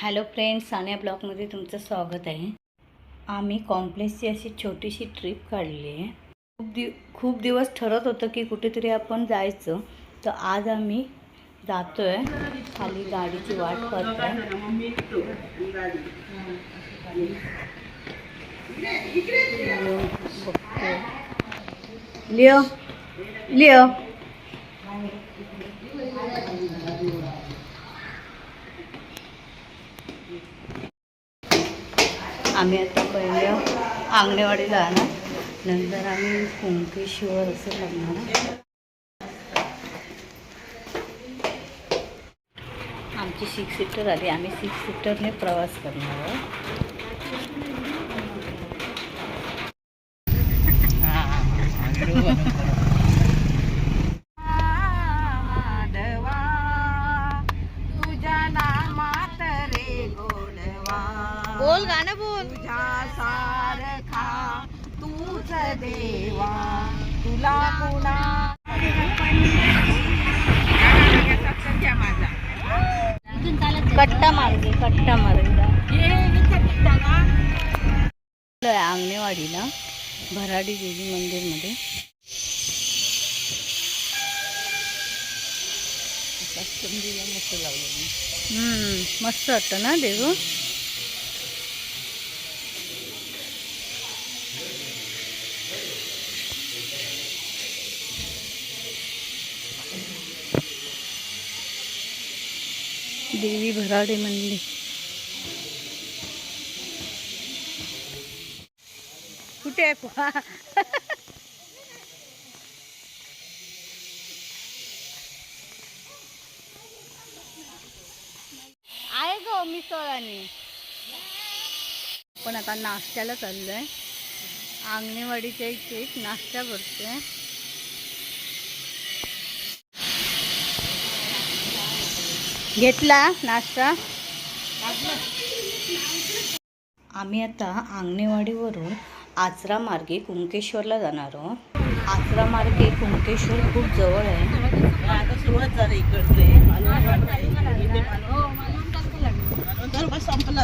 Hello friends Sanya ब्लॉगमध्ये तुमचं स्वागत आहे. आम्ही कॉम्प्लेक्सची अशी छोटीशी ट्रिप काढली आहे. खूप दिव खूप दिवस ठरत होतं की कुठेतरी आपण जायचं. तर आज आम्ही जातो आहे खाली गाडीची वाट पाहत आहे लिओ लिओ. आम्ही आता पहिले आंगणेवाडी जाणार. नंतर आम्ही कुंकेश्वर असं लागणार आमची सिक्स सीटर आली. आम्ही सिक्स सीटरने प्रवास करणार आहोत. कट्टा मार्गे कट्टा मार्गे आंगणेवाडीला भराडी देवी मंदिरमध्ये. हम्म, मस्त वाटतं ना देऊ देवी भराडे मंदिर कुठे आहे पोहा आहे ग मिसळ आणि पण आता नाश्त्याला चाललोय. आंगणेवाडीच्या इथे एक नाश्ता भरतोय घेतला नाश्ता. आम्ही आता आंगणेवाडीवरून आचरा मार्गे कुंकेश्वरला जाणार आहोत. आचरा मार्गे कुंकेश्वर खूप जवळ आहे. आता सुरुवात झाली इकडचे. बरोबर संपलं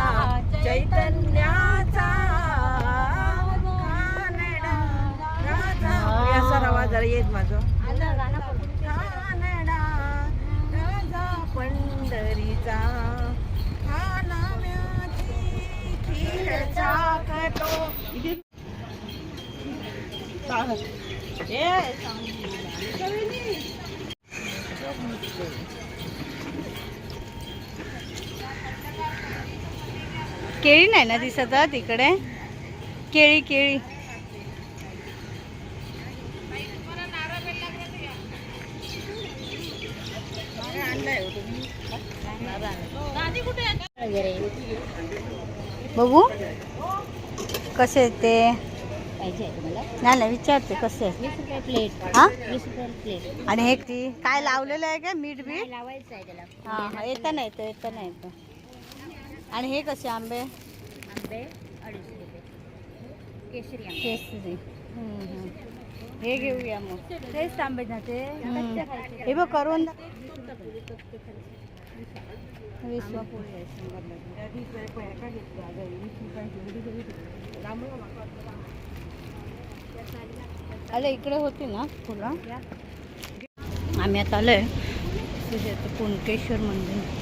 हात चैतन्याचा असा आवाज जरा येत माझं. राजा पंढरीचा. हा केळी नाही ना दिसत तिकडे? केळी केळी. बघू. कसे ते? नाही नाही विचारते कसे हा? आणि हे काय लावलेलं आहे का मीठ बीठ? लावायचं आहे त्याला. हा हा येतं नाही येतं येतं नाही येतं. आणि हे कसे आंबे? आंबे अडीचशे रुपये केशरी आंबे. केसरी. हे घेऊया मग. तेच आंबे ना ते हम्म. हे बघ करून वीस. अरे इकडे होती ना फुलं? आम्ही आता आलोय. तुझ्या कुणकेश्वर मंदिर.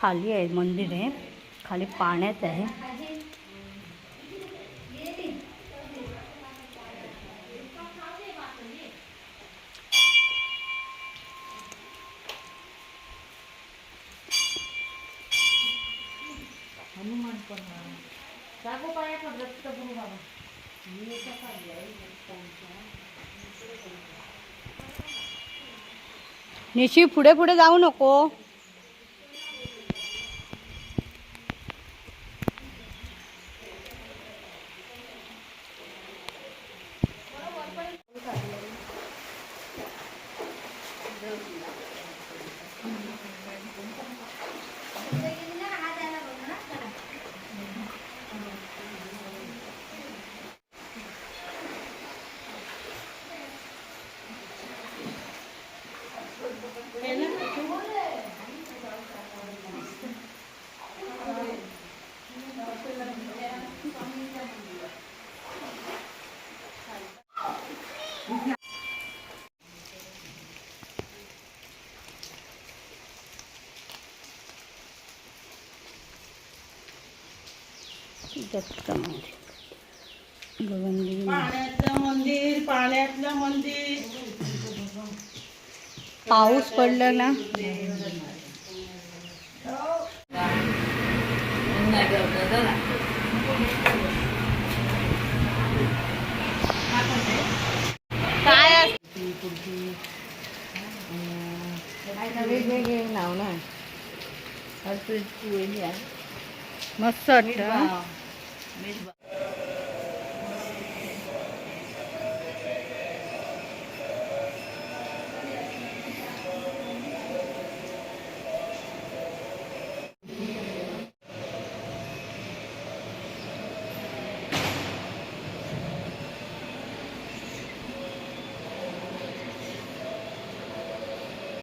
खाली आहे मंदिर आहे. खाली पाण्यात आहे. निशी पुढे पुढे जाऊ नको. दत्त मंदिर गगनगिरी पाण्यातलं मंदिर पाण्यातलं मंदिर. पाऊस पडला ना? काय वेगवेगळे नाव ना. मस्त वाटतं les va.